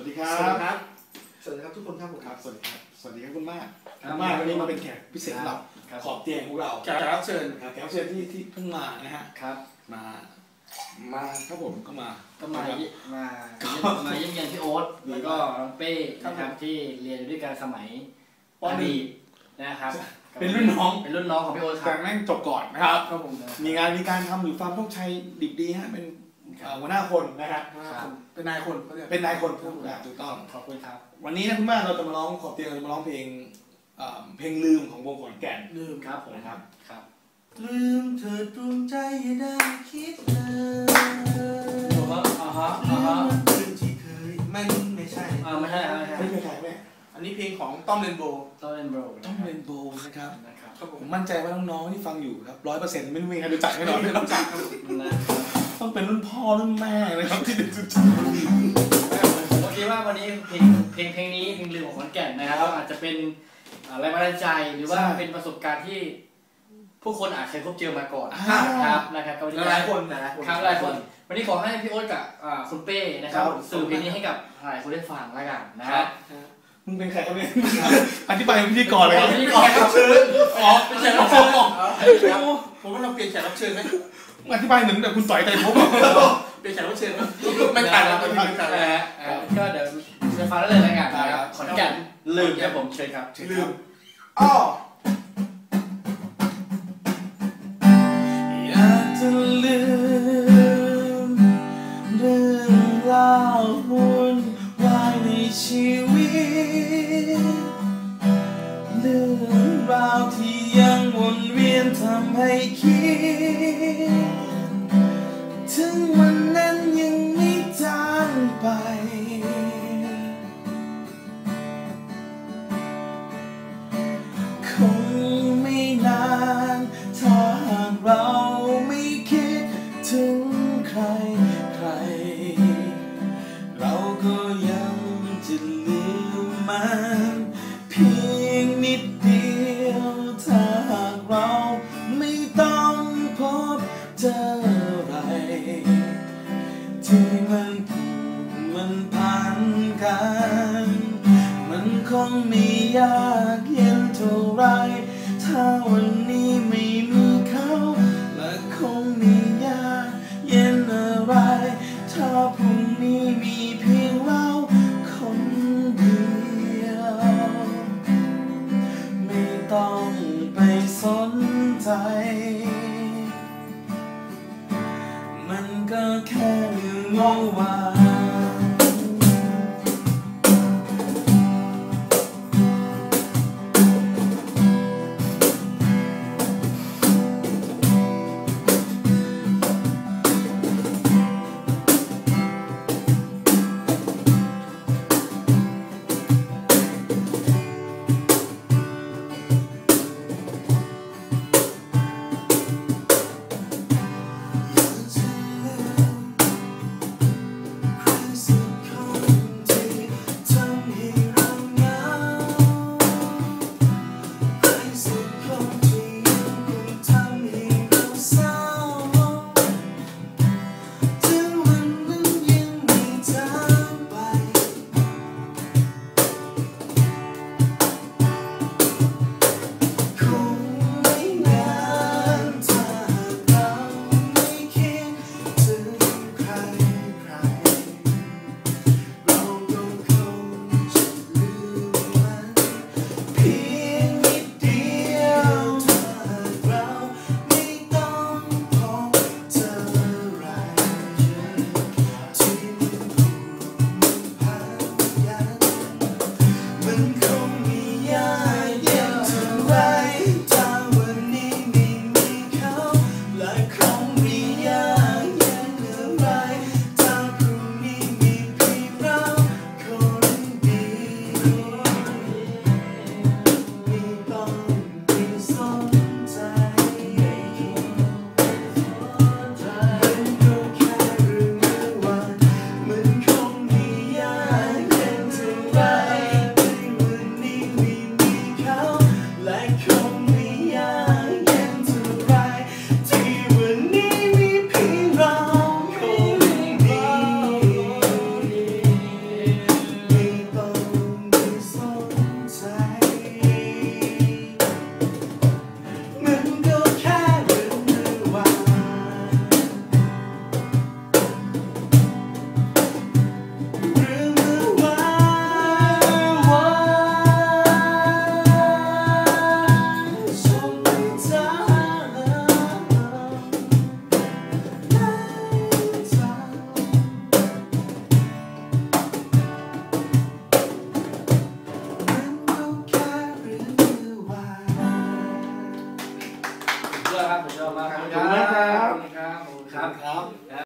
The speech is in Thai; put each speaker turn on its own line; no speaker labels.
วัสดีครั
สวัสดี
บ
ครับ สวัสดีครับทุกคนครับผม
ครับ สวัสดีครับ สวัสดีครับคุณมาก
ครับ
คุณมากวันนี้มาเป็นแขกพิเศษสำหรับ
ครับ
ขอบเตียงของเรา
แขกรับเชิญ
ครับแขกรับเชิญที่ที่เพิ่งมานะฮะ
ครับ
มา มาครับผมก็มา
ก็มา
ครับ
เยี่ยมามาเยี่ยมเยียนพี่โอ๊ตแล้วก็น้องเป้นะครับที่เรียนอยู่ด้วยกันสมัย
ปหนึ่ง
อดีตนะครับ
เป็นรุ่นน้อง
เป็นรุ่นน้องของพี่โอ๊ตค
แต่
รับ
แม่งจบก่อนนะครับ
ครับผม
มีงานมีการทำอยู่ฟาร์มโชคชัยดิบดีฮะ เป็นเอ่อ หัวหน้าคนนะฮะ
ครับ
เป็นนายคนเขาเรียก
เป็นนายคนอ่าถูกต้อง
ขอบคุณครับ
วันนี้นะคุณมากเราจะมาร้องขอบเตียงเราจะมาร้องเพลงเอ่อเพลงลืมของวงขอนแก่น
ลืม
ครับผม
นะครับ
ครับ
ลืมเธอดวงใจอย่าได้คิดเลย
ผมว่าอ่าฮะ
ลื
อ่ามฮะ
วันคืนที่เคยมันไม่ใช่
อ่าไม่ใช่ไม่ใช่
ไม่เป็นใครแม่
อันนี้เพลงของต้อมเรนโบว์
ต้องเล่นโบร
ต้องเป็นโบนะครับ
นะครับ
ครับ ผ
ผมมมั่นใจว่าน้องๆที่ฟังอยู่ครับร้อยเปอร์เซ็นต์ไม่รู้มีใครรู้จักแน่นอน
ไม่รู้จักครับ
นะครับ
ต้องเป็นรุ่นพ่อรุ่นแม่นะครับที่เด็กสุด
ผมคิดว่าวันนี้เพลงเพลงเพลงนี้เพลงลืมของขอนแก่นนะครับอาจจะเป็นอ่าแรงบันดาลใจหรือว่าเป็นประสบการณ์ที่ผู้คนอาจเคยพบเจอมาก่อน
อ่า
ครับนะครับก็วันนี้
หลายๆคนหลายๆคน
ครับหลายคน วันนี้ขอให้พี่โอ๊ตกับอ่าคุณเป้นะครับสื่อเพลงนี้ให้กับหลายคนได้ฟังแล้วกันนะครับ
มึงเป็นใครครับเนี่ยอธิบายเป็นพิธีกรเลยครับ
พิธีกรครับ
อ๋อเป็นแขกรับเชิญครับผมว่าเราเปลี่ยนแขกรับเชิญไหม
อธิบายเหมือนแบบคุณต่อยไตรภพอะ
เปลี่ยนแขกรับเชิญไหมไม่ต่างกันไม่ต่าง
นะ
กัน
ฮะอ่าก็เดี๋ยวจะฟังได้เลยแล้วกันนะครับขอนแก่นลืมครับผมเชิญครับ
ลืมอ้อ
วิตเรื่องราวที่ยังวนเวียนทำให้คิด ถึงวันนั้นยังไม่จางไป คงไม่นานถ้าหากเรา มพันกัน มันคงไม่ยากเย็นเท่าไร ถ้าวันนี้ไม่มีเขา และคงไม่ยากเย็นอะไร ถ้าพรุ่งนี้มีเพียงเราคนเดียว ไม่ต้องไปสนใจ มันก็แค่เรื่องว่าง